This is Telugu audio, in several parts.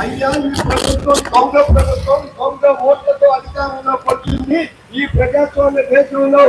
అయ్యా ఈ ప్రభుత్వం దొంగ ప్రభుత్వం దొంగ ఓట్లతో అధికారంలో వచ్చింది ఈ ప్రజాస్వామ్య దేశంలో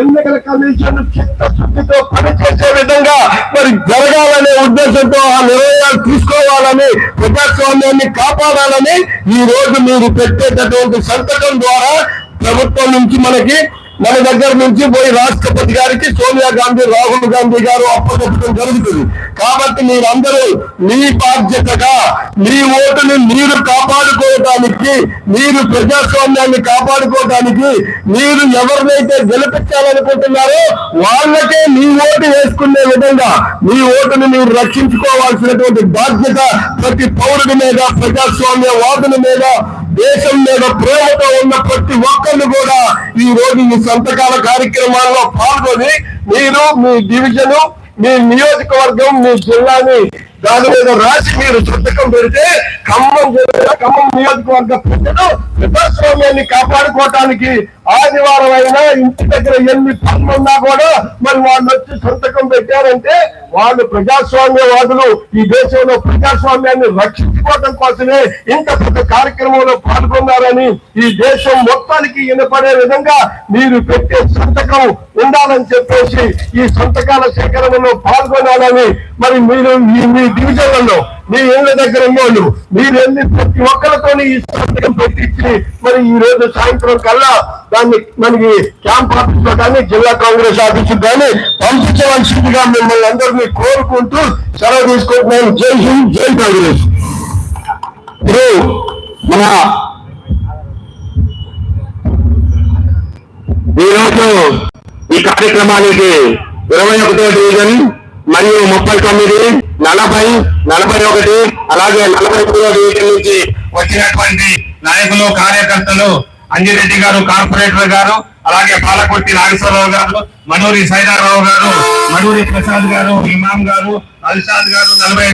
ఎన్నికల కమిషన్ చిత్తశుద్ధితో పనిచేసే విధంగా మరి జరగాలనే ఉద్దేశంతో ఆ నిర్ణయాలు తీసుకోవాలని ప్రజాస్వామ్యాన్ని కాపాడాలని ఈ రోజు మీరు పెట్టేటటువంటి సంతకం ద్వారా ప్రభుత్వం నుంచి మనకి మన దగ్గర నుంచి పోయి రాష్ట్రపతి గారికి సోనియా గాంధీ రాహుల్ గాంధీ గారు అప్పచెప్పడం జరుగుతుంది కాబట్టి మీరందరూ మీ బాధ్యతగా మీ ఓటును మీరు కాపాడుకోవటానికి మీరు ప్రజాస్వామ్యాన్ని కాపాడుకోవటానికి మీరు ఎవరినైతే గెలిపించాలనుకుంటున్నారో వాళ్ళకే మీ ఓటు వేసుకునే విధంగా మీ ఓటును మీరు రక్షించుకోవాల్సినటువంటి బాధ్యత ప్రతి పౌరుడి మీద ప్రజాస్వామ్య వాదుల మీద దేశం మీద ప్రేమతో ఉన్న ప్రతి ఒక్కరిని కూడా ఈ రోజు ఈ సంతకాల కార్యక్రమాల్లో పాల్గొని మీరు మీ డివిజను మీ నియోజకవర్గం మీ జిల్లాని దాని మీద రాసి మీరు సంతకం పెడితే ఖమ్మం జిల్లా ఖమ్మం నియోజకవర్గ ప్రజలు ప్రజాస్వామ్యాన్ని కాపాడుకోవటానికి ఆదివారం అయినా ఇంటి దగ్గర ఎన్ని పనులు ఉన్నా కూడా మరి వాళ్ళు వచ్చి సంతకం పెట్టారంటే వాళ్ళు ప్రజాస్వామ్యవాదులు. ఈ దేశంలో ప్రజాస్వామ్యాన్ని రక్షించుకోవడం కోసమే ఇంత పెద్ద కార్యక్రమంలో పాల్గొన్నారని ఈ దేశం మొత్తానికి వినపడే విధంగా మీరు పెట్టే సంతకం ఉండాలని చెప్పేసి ఈ సంతకాల సేకరణలో పాల్గొనాలని మరి మీరు మీ మీ డివిజన్లలో నీ ఇళ్ళ దగ్గర ఉన్నోళ్ళు మీరు వెళ్ళి ప్రతి ఒక్కరితోని ఈ సంతకం పెట్టించి మరి ఈ రోజు సాయంత్రం కల్లా దాన్ని మనకి క్యాంప్ ఆఫీస్లో కానీ జిల్లా కాంగ్రెస్ ఆఫీస్ కానీ పంపించవలసిందిగా మిమ్మల్ని అందరినీ కోరుకుంటూ సెలవు తీసుకుంటున్నాను. జై హింద్ జై కాంగ్రెస్. మన ఈరోజు ఈ కార్యక్రమానికి ఇరవై ఒకటో డివిజన్ మరియు ముప్పై తొమ్మిది నలభై నలభై ఒకటి అలాగే నలభై మూడో డివిజన్ నుంచి వచ్చినటువంటి నాయకులు కార్యకర్తలు అంజిరెడ్డి గారు కార్పొరేటర్ గారు అలాగే పాలకొట్టి నాగేశ్వరరావు గారు మనూరి సైదారావు గారు మనూరి ప్రసాద్ గారు ఇమాం గారు అల్షాద్ గారు నలభై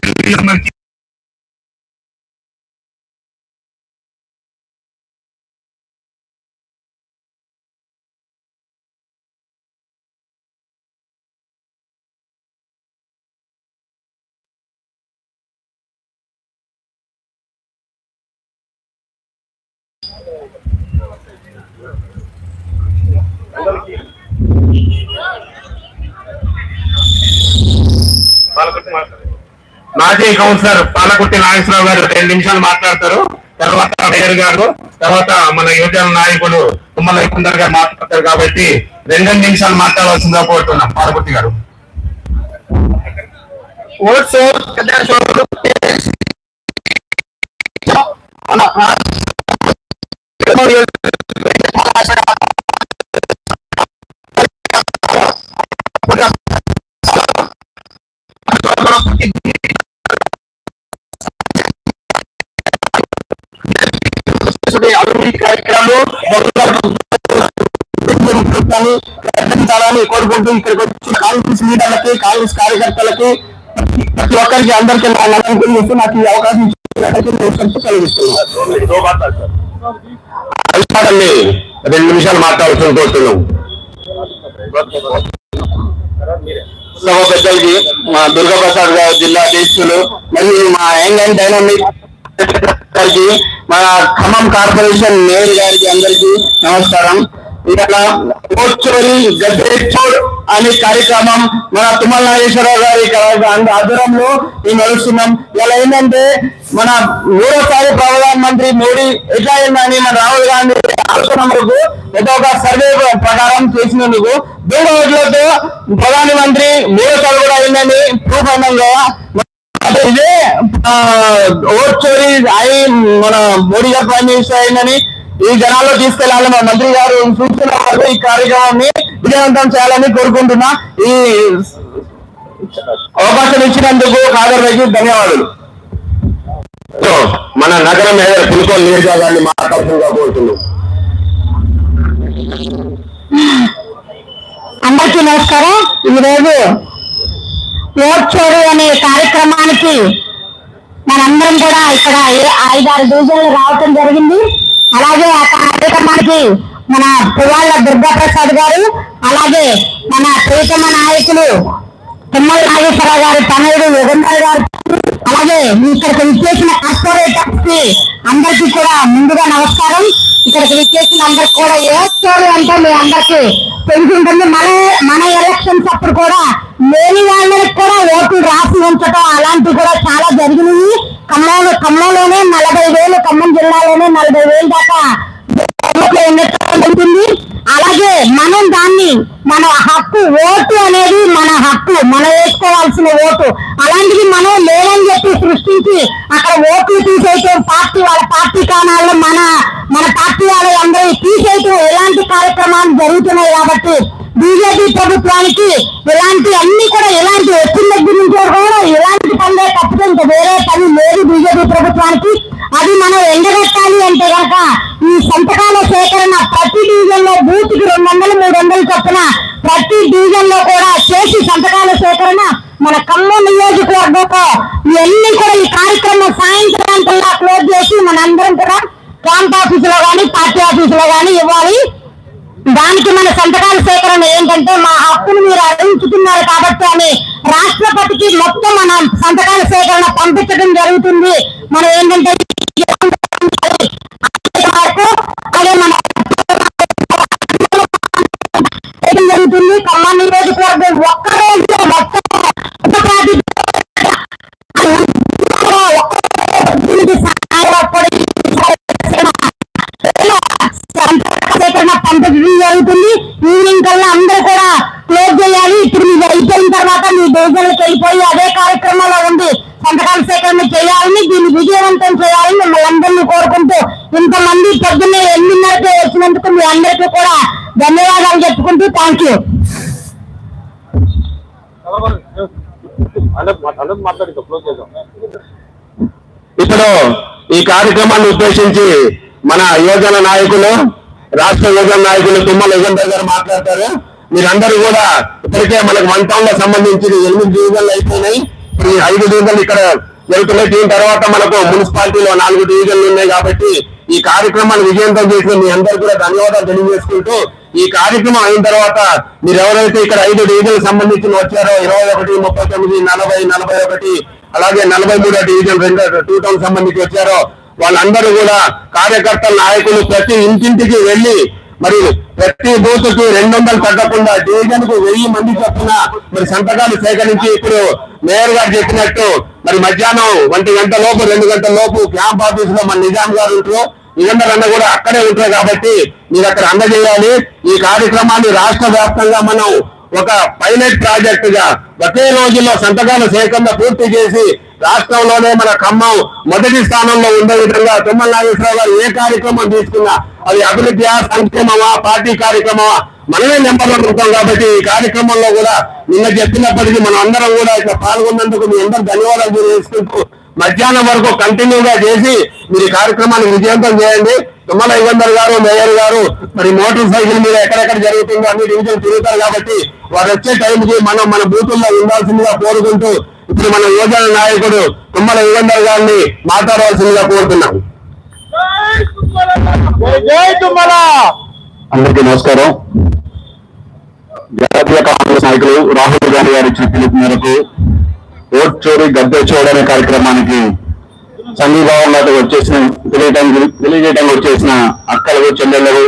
మాజీ కౌన్సిలర్ పాలకుట్టి నాగేశ్వరరావు గారు రెండు నిమిషాలు మాట్లాడతారు. తర్వాత మేయర్ గారు తర్వాత మన యువజన నాయకుడు తుమ్మల కుందర్ గారు మాట్లాడతారు కాబట్టి రెండు నిమిషాలు మాట్లాడవలసిందిగా కోరుతున్నాం పాలకుట్టి గారు. ఓట్స్ అభివృద్ధి కార్యక్రమాలు ప్రయత్నించాలని కోరుకుంటూ ఇక్కడికి వచ్చిన కాంగ్రెస్ లీడర్లకి కాంగ్రెస్ కార్యకర్తలకి ప్రతి- ప్రతి ఒక్కరికి అందరికీ నా నమ్మకం చేస్తూ నాకు ఈ అవకాశం ఇచ్చినందుకు నేను సంతృప్తి రెండు నిమిషాలు మాట్లాడుతూ కోరుతున్నాం. సభ పెద్దలకి మా దుర్గాప్రసాద్ గారు జిల్లా అధ్యక్షులు మరియు మా యంగ్ అండ్ డైనామిక్ గారికి మన ఖమ్మం కార్పొరేషన్ మేయర్ గారికి అందరికీ నమస్కారం. ఇక్కడ ఓచోరి అనే కార్యక్రమం మన తుమ్మల నాగేశ్వరరావు గారి ఆధ్వర్యంలో మేము నడుస్తున్నాం. ఇలా ఏంటంటే మన మూడోసారి ప్రధాన మంత్రి మోడీ ఎట్లా అయిందని మన రాహుల్ గాంధీ ఆలోచన వరకు ఏదో ఒక సర్వే ప్రకారం చేసినందుకు దూర ఓట్లతో ప్రధానమంత్రి మూడోసారి కూడా అయిందని ప్రూఫ్ అన్నాం కదా. ఇదే ఓట్ చోరీ అయి మన మోడీ గారు ప్రైమ్ మినిస్టర్ అయిందని ఈ జనాల్లో తీసుకెళ్ళాలని మన మంత్రి గారు సూచన మేరకు ఈ కార్యక్రమాన్ని విజయవంతం చేయాలని కోరుకుంటున్నా. ఈ అవకాశం ఇచ్చినందుకు కాదర్ రెడ్డి ధన్యవాదాలు మన నగర మేయర్ పులికోల్ నియోజకవర్గాన్ని మాట్లాడుతుందిగా కోరుతున్నాం. అందరికీ నమస్కారం. ఈరోజు ఓట్ చోరీ అనే కార్యక్రమానికి మనందరం కూడా ఇక్కడ ఐదారు డివిజన్లు రావటం జరిగింది. అలాగే ఆ కార్యక్రమానికి మన పువ్వాళ్ళ దుర్గాప్రసాద్ గారు అలాగే మన ప్రీతమ నాయకులు తిమ్మల నాగేశ్వరరావు గారు తనయుడు యుగంధర్ గారు అలాగే ఇక్కడికి విచ్చేసిన కార్పొరేటర్స్కి అందరికీ కూడా ముందుగా నమస్కారం. ఇక్కడికి విచ్చేసిన అందరికి కూడా ఏ స్టోరీ అంటే మీ అందరికి తెలిసింటుంది మన మన ఎలక్షన్స్ అప్పుడు కూడా లేని వాళ్ళకి కూడా ఓట్లు రాసి ఉంచడం అలాంటివి కూడా చాలా జరిగినాయి. ఖమ్మంలో ఖమ్మంలోనే నలభై వేలు ఖమ్మం జిల్లాలోనే నలభై వేలు దాకా ఓట్లు ఉండటం ఉంటుంది. అలాగే మనం దాన్ని మన హక్కు ఓటు అనేది మన హక్కు. మనం వేసుకోవాల్సిన ఓటు. అలాంటిది మనం లేదని చెప్పి సృష్టించి అక్కడ ఓట్లు తీసేయటం పార్టీ వాళ్ళ పార్టీ కాణాల్లో మన మన పార్టీ వాళ్ళ అందరూ తీసేయటం ఎలాంటి కార్యక్రమాలు జరుగుతున్నాయి కాబట్టి బీజేపీ ప్రభుత్వానికి ఇలాంటి అన్ని కూడా ఇలాంటి వచ్చిన దగ్గర నుంచి కూడా ఇలాంటి పనులే తప్పితే ఇంకా వేరే పని లేదు బీజేపీ ప్రభుత్వానికి. అది మనం ఎండగట్టాలి అంటే కనుక ఈ సంతకాల సేకరణ ప్రతి డివిజన్లో బూత్కి రెండు వందలు మూడు వందలు చొప్పున ప్రతి డివిజన్లో కూడా చేసి సంతకాల సేకరణ మన ఖమ్మం నియోజకవర్గంలో ఇవన్నీ కూడా ఈ కార్యక్రమం సాయంత్రాంతల్లా క్లోజ్ చేసి మనందరం కూడా క్యాంప్ ఆఫీసులో కానీ పార్టీ ఆఫీసులో కానీ ఇవ్వాలి. దానికి మన సంతకాల సేకరణ ఏంటంటే మా హక్కును మీరు అడుగుతున్నారు కాబట్టి అని రాష్ట్రపతికి మొత్తం మన సంతకాల సేకరణ పంపించడం జరుగుతుంది. మనం ఏంటంటే అదే మన జరుగుతుంది. కమ్మ నియోజకవర్గం ఒక్క రోజు మొత్తం ఈవినింగ్ కల్లా అందరూ కూడా క్లోజ్ చేయాలి. ఇప్పుడు మీరు అయిపోయిన తర్వాత మీ డివిజన్లకు వెళ్ళిపోయి అదే కార్యక్రమంలో ఉంది సంతకాల సేకరణ చేయాలని దీన్ని విజయవంతం చేయాలని మిమ్మల్ని అందరినీ కోరుకుంటూ ఇంతమంది పొద్దున్నే ఎనిమిదిన్నరకే వచ్చినందుకు మీ అందరికీ కూడా ధన్యవాదాలు చెప్పుకుంటూ థ్యాంక్ యూ ఇప్పుడు ఈ కార్యక్రమాన్ని ఉద్దేశించి మన యువజన నాయకులు రాష్ట్ర యువజన నాయకులు తుమ్మల యుగంధర్ గారు మాట్లాడతారు. మీరందరూ కూడా ఇప్పటికే మనకు వన్ టౌన్లో సంబంధించి ఎనిమిది డివిజన్లు అయిపోయినాయి. ఈ ఐదు డివిజన్లు ఇక్కడ జరుగుతున్నాయి దీని తర్వాత మనకు మున్సిపాలిటీలో నాలుగు డివిజన్లు ఉన్నాయి కాబట్టి ఈ కార్యక్రమాన్ని విజయంతం చేసిన మీ అందరూ కూడా ధన్యవాదాలు తెలియజేసుకుంటూ ఈ కార్యక్రమం అయిన తర్వాత మీరు ఎవరైతే ఇక్కడ ఐదు డివిజన్లకు సంబంధించిన వచ్చారో ఇరవై ఒకటి ముప్పై తొమ్మిది నలభై నలభై ఒకటి అలాగే నలభై మూడో డివిజన్ రెండు టూ టౌన్ సంబంధించి వచ్చారో వాళ్ళందరూ కూడా కార్యకర్త నాయకులు ప్రతి ఇంటింటికి వెళ్ళి మరి ప్రతి బూత్ రెండు వందలు తగ్గకుండా డివిజన్కు వెయ్యి మంది చొప్పున మరి సంతకాలు సేకరించి ఇప్పుడు మేయర్ గారు చెప్పినట్టు మరి మధ్యాహ్నం ఒంటి గంట లోపు రెండు గంటల లోపు క్యాంప్ ఆఫీస్లో మన నిజాం గారు ఉంటారు. నిజంగా కూడా అక్కడే ఉంటారు కాబట్టి మీరు అక్కడ అందజేయాలి. ఈ కార్యక్రమాన్ని రాష్ట్ర వ్యాప్తంగా మనం ఒక పైలట్ ప్రాజెక్ట్గా ఒకే రోజుల్లో సంతకాల సేకరణ పూర్తి చేసి రాష్ట్రంలోనే మన ఖమ్మం మొదటి స్థానంలో ఉండే విధంగా తుమ్మల నాగేశ్వరరావు గారు ఏ కార్యక్రమం తీసుకున్నా అది అభివృద్ధి సంక్షేమమా పార్టీ కార్యక్రమమా? మనమే నెంబర్ వన్ ఉంటాం కాబట్టి ఈ కార్యక్రమంలో కూడా నిన్న చెప్పినప్పటికీ మనం అందరం కూడా ఇక్కడ పాల్గొన్నందుకు మీ అందరూ ధన్యవాదాలు తెలియజేసుకుంటూ మధ్యాహ్నం వరకు కంటిన్యూగా చేసి మీరు ఈ కార్యక్రమాన్ని విజయవంతం చేయండి. తుమ్మల యుగంధర్ గారు మేయర్ గారు మరి మోటార్ సైకిల్ మీద ఎక్కడెక్కడ జరుగుతుందో అన్ని డివిజన్ తిరుగుతారు కాబట్టి వారు వచ్చే టైంకి మనం మన బూతుల్లో ఉండాల్సిందిగా కోరుకుంటూ ఇప్పుడు మన యువజన నాయకుడు తుమ్మల యుగంధర్ గారిని మాట్లాడవలసిందిగా కోరుతున్నాం. అందరికీ నమస్కారం. జాతీయ కాంగ్రెస్ నాయకులు రాహుల్ గాంధీ గారి ఇచ్చిన పిలుపు మేరకు ఓట్ చోరీ గద్దె చోరీ అనే కార్యక్రమానికి సంఘీభావంగా వచ్చేసిన తెలియటానికి తెలియజేయడానికి వచ్చేసిన అక్కలకు చెల్లెళ్ళకు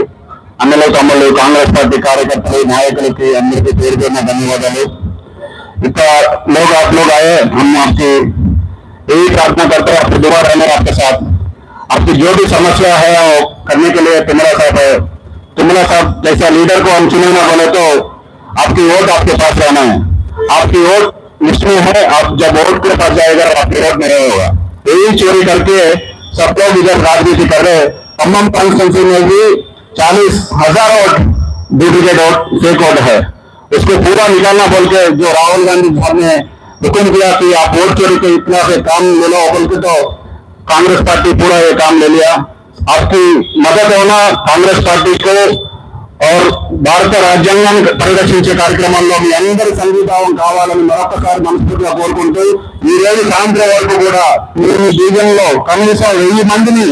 అన్నలు తమ్ముళ్ళు కాంగ్రెస్ పార్టీ కార్యకర్తలు నాయకులకి అందరికీ పేరు పేరున ధన్యవాదాలు इतना लोग आप लोग आए हम आपकी यही प्रार्थना करते हैं आपके दुआ रहने आपके साथ आपकी जो भी समस्या है वो करने के लिए तुमरा साहब है तुमरा साहब जैसा लीडर को हम चुने ना बोले तो आपकी वोट आपके पास रहना है आपकी वोट लिस्ट में है, आप जब वोट के पास जाएगा आपकी वोट में रहेगा यही चोरी करके सब लोग इधर राजनीति कर रहे खम्मम कॉन्स्टिट्यूंसी में भी चालीस हज़ार vote, duplicate vote fake vote है। उसको पूरा निकालना बोल के जो राहुल गांधी साहब ने हुक्म किया कि आप वोट चोरी के इतना से काम ले लो, बोल के तो कांग्रेस पार्टी पूरा ये काम ले लिया। आपकी मदद होना कांग्रेस पार्टी को और భారత రాజ్యాంగాన్ని పరిరక్షించే కార్యక్రమంలో మీ అందరి సంగీతావం కావాలని మరొకసారి మనస్ఫూర్తిగా కోరుకుంటూ ఈ రోజు సాయంత్రం వరకు కూడా మీరు బీజంలో కనీసం వెయ్యి మందిని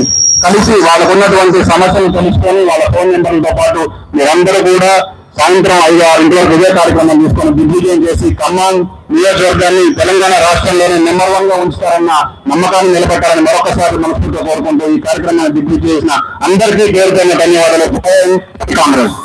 కలిసి వాళ్ళకు ఉన్నటువంటి సమస్యలు తెలుసుకొని వాళ్ళ ఫోన్ నెంబర్లతో పాటు మీరందరూ కూడా సాయంత్రం ఐదు ఆరు ఇంటి వరకు ఇదే కార్యక్రమం తీసుకొని దిగ్విజయం చేసి ఖమ్మం నియోజకవర్గాన్ని తెలంగాణ రాష్ట్రంలోనే నెంబర్ వన్గా ఉంచుతారన్న నమ్మకాన్ని నిలబెట్టాలని మరొకసారి మనస్ఫూర్తిగా కోరుకుంటూ ఈ కార్యక్రమాన్ని దిగ్విజయం చేసిన అందరికీ పేరుపైన ధన్యవాదాలు. కాంగ్రెస్